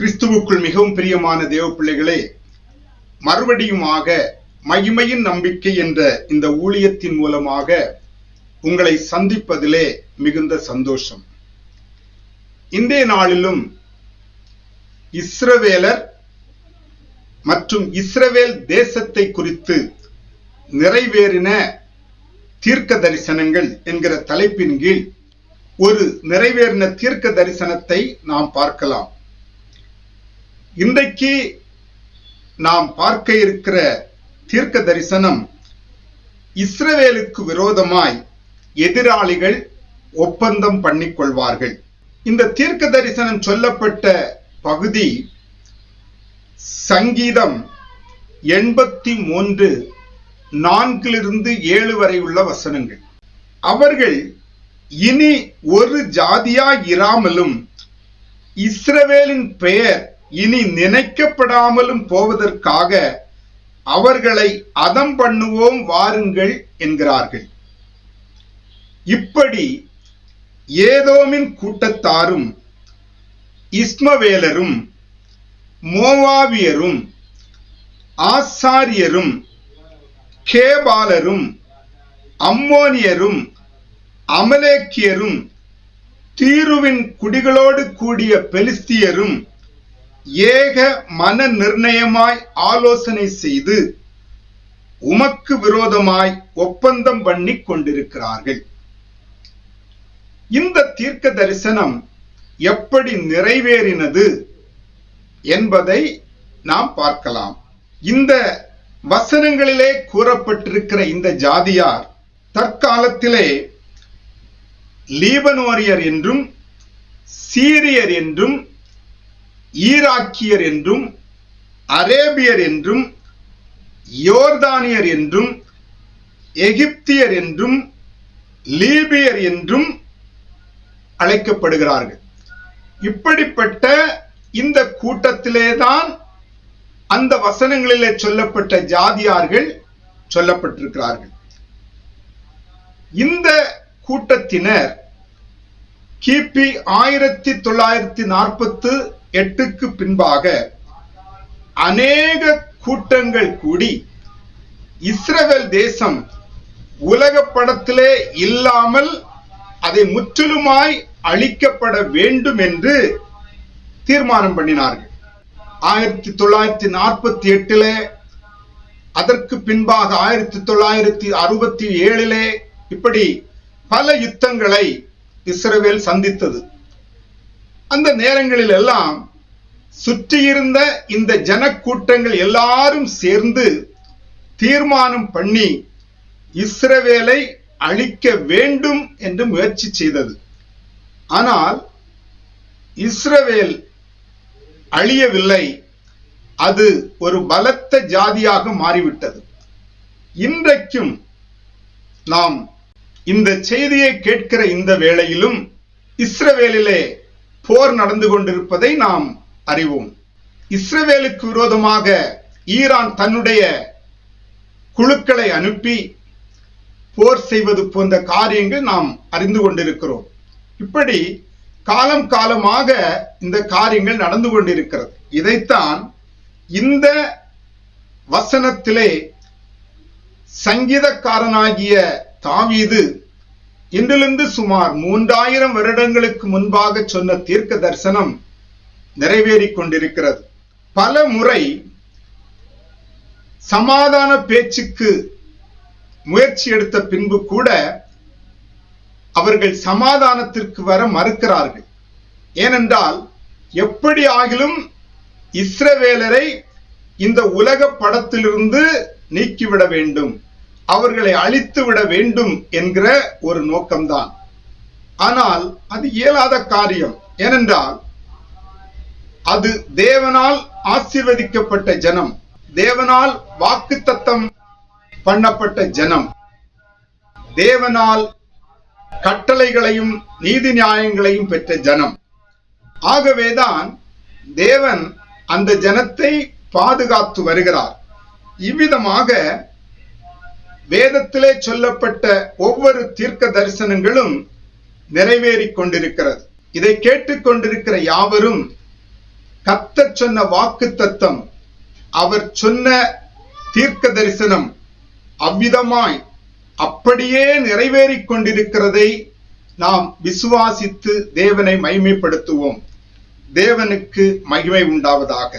கிறிஸ்துவுக்குள் மிகவும் பிரியமான தேவ பிள்ளைகளே மறுபடியுமாக மகிமையின் நம்பிக்கை என்ற இந்த ஊழியத்தின் மூலமாக உங்களை சந்திப்பதிலே மிகுந்த சந்தோஷம். இன்றைய நாளிலும் இஸ்ரவேலர் மற்றும் இஸ்ரவேல் தேசத்தை குறித்து நிறைவேறின தீர்க்க தரிசனங்கள் என்கிற தலைப்பின் கீழ் ஒரு நிறைவேறின தீர்க்க தரிசனத்தை நாம் பார்க்கலாம். இன்றைக்கு நாம் பார்க்க இருக்கிற தீர்க்க தரிசனம் இஸ்ரவேலுக்கு விரோதமாய் எதிராளிகள் ஒப்பந்தம் பண்ணிக்கொள்வார்கள். இந்த தீர்க்க தரிசனம் சொல்லப்பட்ட பகுதி சங்கீதம் எண்பத்தி மூன்று நான்கிலிருந்து ஏழு வரை உள்ள வசனங்கள். அவர்கள் இனி ஒரு ஜாதியாய் இராமலும் இஸ்ரவேலின் பெயர் இனி நினைக்கப்படாமலும் போவதற்காக அவர்களை அதம் பண்ணுவோம் வாருங்கள் என்கிறார்கள். இப்படி ஏதோமின் கூட்டத்தாரும் இஸ்மவேலரும் மோவாவியரும் ஆசாரியரும் கேபாலரும் அம்மோனியரும் அமலேக்கியரும் தீருவின் குடிகளோடு கூடிய பெலிஸ்தியரும் ஏக மன நிர்ணயமாய் ஆலோசனை செய்து உமக்கு விரோதமாய் ஒப்பந்தம் பண்ணி கொண்டிருக்கிறார்கள். இந்த தீர்க்க தரிசனம் எப்படி நிறைவேறினது என்பதை நாம் பார்க்கலாம். இந்த வசனங்களிலே கூறப்பட்டிருக்கிற இந்த ஜாதியார் தற்காலத்திலே லீபனோரியர் என்றும் சீரியர் என்றும் ஈராக்கியர் என்றும் அரேபியர் என்றும் யோர்தானியர் என்றும் எகிப்தியர் என்றும் லீபியர் என்றும் அழைக்கப்படுகிறார்கள். இப்படிப்பட்ட இந்த கூட்டத்திலேதான் அந்த வசனங்களிலே சொல்லப்பட்ட ஜாதியார்கள் சொல்லப்பட்டிருக்கிறார்கள். இந்த கூட்டத்தினர் கிபி ஆயிரத்தி தொள்ளாயிரத்தி நாற்பத்து எட்டுக்கு பின்பாக அநேக கூட்டங்கள் கூடி இஸ்ரவேல் தேசம் உலக படத்திலே இல்லாமல் அதை முற்றிலுமாய் அழிக்கப்பட வேண்டும் என்று தீர்மானம் பண்ணினார்கள். ஆயிரத்தி தொள்ளாயிரத்தி நாற்பத்தி எட்டுல அதற்கு பின்பாக ஆயிரத்தி தொள்ளாயிரத்தி அறுபத்தி ஏழிலே இப்படி பல யுத்தங்களை இஸ்ரவேல் சந்தித்தது. அந்த நேரங்களில் எல்லாம் சுற்றியிருந்த இந்த ஜனக்கூட்டங்கள் எல்லாரும் சேர்ந்து தீர்மானம் பண்ணி இஸ்ரவேலை அழிக்க வேண்டும் என்று முயற்சி செய்தது. ஆனால் இஸ்ரவேல் அழியவில்லை. அது ஒரு பலத்த ஜாதியாக மாறிவிட்டது. இன்றைக்கும் நாம் இந்த செய்தியை கேட்கிற இந்த வேளையிலும் இஸ்ரவேலிலே போர் நடந்து கொண்டிருப்பதை நாம் அறிவோம். இஸ்ரவேலுக்கு விரோதமாக ஈரான் தன்னுடைய குழுக்களை அனுப்பி போர் செய்வது போன்ற காரியங்கள் நாம் அறிந்து கொண்டிருக்கிறோம். இப்படி காலம் காலமாக இந்த காரியங்கள் நடந்து கொண்டிருக்கிறது. இதைத்தான் இந்த வசனத்திலே சங்கீதக்காரனாகிய தாவீது இன்றிலிருந்து சுமார் மூன்றாயிரம் வருடங்களுக்கு முன்பாக சொன்ன தீர்க்க தரிசனம் நிறைவேறிக் கொண்டிருக்கிறது. பல முறை சமாதான பேச்சுக்கு முயற்சி எடுத்த பின்பு கூட அவர்கள் சமாதானத்திற்கு வர மறுக்கிறார்கள். ஏனென்றால் எப்படி ஆகிலும் இஸ்ரவேலரை இந்த உலக படத்திலிருந்து நீக்கிவிட வேண்டும். அவர்களை அழித்து விட வேண்டும் என்கிற ஒரு நோக்கம்தான். ஆனால் அது இயலாத காரியம். ஏனென்றால் அது தேவனால் ஆசீர்வதிக்கப்பட்ட ஜனம். தேவனால் வாக்குத்தத்தம் பண்ணப்பட்ட ஜனம். தேவனால் கட்டளைகளையும் நீதி நியாயங்களையும் பெற்ற ஜனம். ஆகவேதான் தேவன் அந்த ஜனத்தை பாதுகாத்து வருகிறார். இவ்விதமாக வேதத்திலே சொல்லப்பட்ட ஒவ்வொரு தீர்க்க தரிசனங்களும் நிறைவேறி கொண்டிருக்கிறது. இதை கேட்டுக்கொண்டிருக்கிற யாவரும் கத்த சொன்ன வாக்கு தத்தம் அவர் சொன்ன தீர்க்க தரிசனம் அவ்விதமாய் அப்படியே நிறைவேறிக் கொண்டிருக்கிறதை நாம் விசுவாசித்து தேவனை மகிமைப்படுத்துவோம். தேவனுக்கு மகிமை உண்டாவதாக.